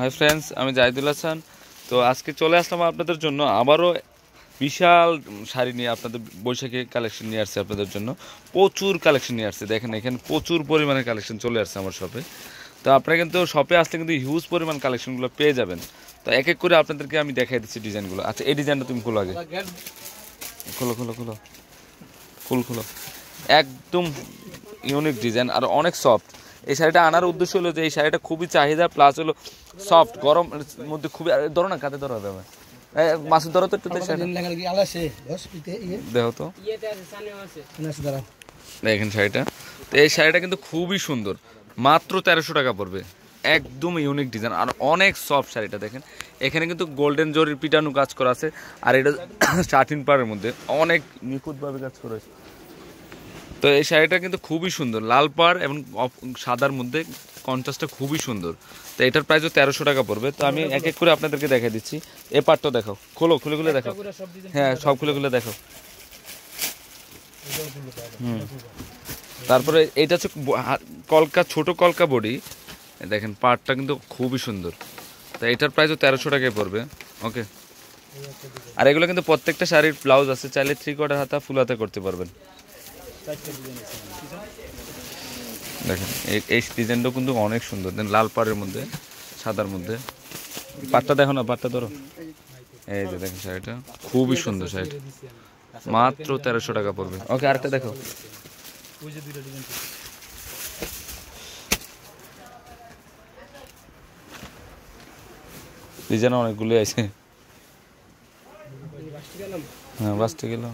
Hi friends আমি জাহিদুল হাসান। তো আজকে চলে আসলাম আপনাদের জন্য আবারও বিশাল শাড়ি নিয়ে আপনাদের বৈশাখী কালেকশন নিয়ে আসছে আপনাদের জন্য। প্রচুর কালেকশন নিয়ে আসছে। দেখেন, এখানে প্রচুর পরিমাণে কালেকশন চলে আসছে আমার শপে তো আপনারা কিন্তু শপে আসলে কিন্তু হিউজ পরিমাণ কালেকশনগুলো পেয়ে যাবেন। তো এক এক করে আপনাদেরকে আমি দেখাই দিচ্ছি ডিজাইনগুলো আচ্ছা এই ডিজাইনটা তুমি খোলো আগে। খোলো খোলো খোলো। খুল, খোলো। একদম ইউনিক ডিজাইন আর অনেক সফট এই শাড়িটা আনার উদ্দেশ্য হলো যে এই শাড়িটা খুবই চাহিদা প্লাস হলো সফট গরম মধ্যে খুবই ধরো না কাতে ধরো দেবে মাসুদ ধরো তো একটু দেখো দেখো তো। দেখেন শাড়িটা। তো এই শাড়িটা কিন্তু খুবই সুন্দর। মাত্র তেরোশো টাকা পড়বে। একদম ইউনিক ডিজাইন আর অনেক সফট শাড়িটা দেখেন। এখানে কিন্তু গোল্ডেন জরির পিটানো কাজ করা আছে। আর এটা শার্টিন পাড়ের মধ্যে অনেক নিখুঁতভাবে কাজ করা আছে। তো এই শাড়িটা কিন্তু খুবই সুন্দর। লাল পাড় এবং সাদার মধ্যে কন্ট্রাস্টটা খুবই সুন্দর। তো এটার প্রাইসও তেরোশো টাকা পড়বে। তো আমি এক এক করে আপনাদেরকে দেখাই দিচ্ছি। এ পার্টটা দেখো খোলো খুলে খুলে দেখো হ্যাঁ সব খুলে খুলে দেখো হুম। তারপরে এটা হচ্ছে কলকা ছোট কলকা বডি। দেখেন পার্টটা কিন্তু খুবই সুন্দর। তো এটার প্রাইসও তেরোশো টাকায় পড়বে। ওকে। আর এগুলো কিন্তু প্রত্যেকটা শাড়ির ব্লাউজ আছে। চাইলে থ্রি কোয়ার্টার হাতা ফুল হাতে করতে পারবেন। দেখেন, এই ডিজাইনটাও কিন্তু অনেক সুন্দর। দেন লাল পাড়ের মধ্যে, সাদার মধ্যে। পাটটা দেখো না, পাটটা ধরো। এই যে দেখেন শাড়িটা, খুবই সুন্দর শাড়িটা। মাত্র তেরোশো টাকা পড়বে। ওকে, আরেকটা দেখো। ডিজাইন অনেকগুলো আছে। হ্যাঁ বাঁচতে গেল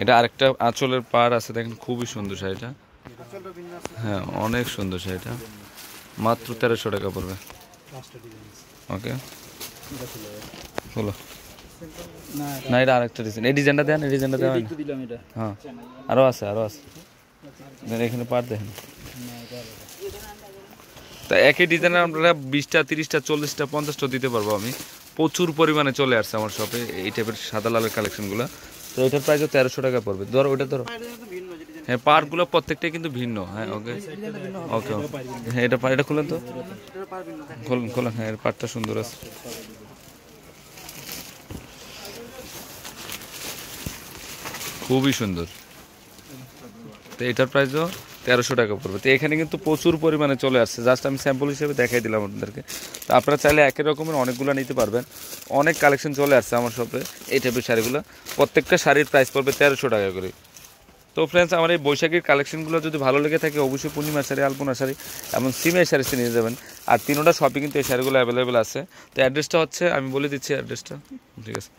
এটা আরেকটা আঁচলের পাড় আছে দেখেন খুবই সুন্দর শাড়িটা। হ্যাঁ অনেক সুন্দর শাড়িটা। মাত্র তেরোশো টাকা পড়বে। ওকে। হলো না এটা আরেকটা ডিজাইন এই ডিজাইনটা দেন এই ডিজাইনটা দেওয়া হ্যাঁ আরও আছে আরও আছে। এখানে পার দেখেন। তা একই ডিজাইনে আমরা বিশটা তিরিশটা চল্লিশটা পঞ্চাশটা দিতে পারব আমি। প্রচুর পরিমাণে চলে আসছে আমার শপে এই টাইপের সাদা লালের কালেকশনগুলো তো এটার প্রাইসও তেরোশো টাকা পড়বে। ধরো ওটা ধরো। হ্যাঁ পার্কগুলো প্রত্যেকটাই কিন্তু ভিন্ন। হ্যাঁ ওকে ওকে হ্যাঁ এটা এটা খুলেন তো। খুলুন খুলেন। হ্যাঁ এর পার্টটা সুন্দর আছে। খুবই সুন্দর। তো এটার প্রাইসও তেরোশো টাকা পড়বে। তো এখানে কিন্তু প্রচুর পরিমাণে চলে আসছে। জাস্ট আমি স্যাম্পল হিসেবে দেখাই দিলাম আপনাদেরকে। তো আপনারা চাইলে একই রকমের অনেকগুলো নিতে পারবেন। অনেক কালেকশন চলে আসছে আমার শপে এই টাইপের শাড়িগুলো। প্রত্যেকটা শাড়ির প্রাইস পড়বে তেরোশো টাকা করে। তো ফ্রেন্ডস আমার এই বৈশাখীর কালেকশনগুলো যদি ভালো লেগে থাকে, অবশ্যই পূর্ণিমা শাড়ি, আলপনা শাড়ি এবং সিমের শাড়িতে নিয়ে যাবেন। আর তিনোটা শপে কিন্তু এই শাড়িগুলো অ্যাভেলেবেল আছে। তো অ্যাড্রেসটা হচ্ছে, আমি বলে দিচ্ছি অ্যাড্রেসটা ঠিক আছে।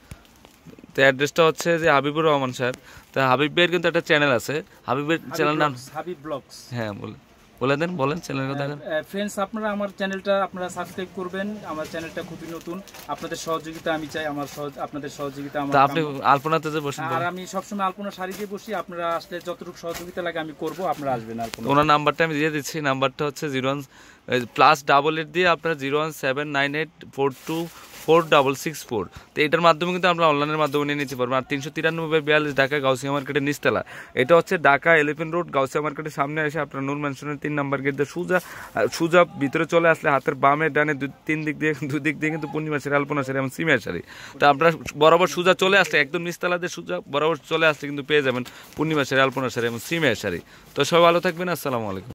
তো অ্যাড্রেসটা হচ্ছে যে হাবিবুর রহমান স্যার। তো হাবিব ভাইয়ের কিন্তু একটা চ্যানেল আছে। হাবিবের চ্যানেল নাম হাবিব ব্লগস হ্যাঁ বলে বলে দেন বলেন চ্যানেলের কথা। ফ্রেন্ডস আপনারা আমার চ্যানেলটা আপনারা সাবস্ক্রাইব করবেন। আমার চ্যানেলটা খুবই নতুন। আপনাদের সহযোগিতা আমি চাই আমার আপনাদের সহযোগিতা আমার তা আপনি আলপনাতে যে বসেন আর আমি সবসময় আলপনা শাড়ি দিয়ে বসি আপনারা আসলে যতটুকু সহযোগিতা লাগে আমি করব আপনারা আসবেন আলপনা ওনার নাম্বারটা আমি দিয়ে দিচ্ছি নাম্বারটা হচ্ছে জিরো প্লাস ডাবল এইট দিয়ে আপনার zero one seven nine eight four two four double six four তো এটার মাধ্যমে কিন্তু আমরা অনলাইনের মাধ্যমে নিয়ে নিতে পারব। আর তিনশো তিরানব্বই বিয়াল্লিশ ঢাকা গাউসিয়া মার্কেটের নিচতলা। এটা হচ্ছে ঢাকা এলিফেন্ট রোড গাউসিয়া মার্কেটের সামনে এসে আপনার নূর ম্যানশনের তিন নাম্বার গেট দিয়ে সুজা সুজা ভিতরে চলে আসলে হাতের বামে, ডানে দু- তিন দিক দিয়ে দুই দিক দিয়ে কিন্তু পূর্ণিমা শাড়ি, আলপনা শাড়ি এবং সিমিয়া শাড়ি। তো আপনারা বরাবর সুজা চলে আসলে, একদম নিচতলা দিয়ে সুজা বরাবর চলে আসলে কিন্তু পেয়ে যাবেন পূর্ণিমা শাড়ি, আলপনা শাড়ি এবং সিমিয়া শাড়ি। তো সবাই ভালো থাকবেন, আসসালামু আলাইকুম।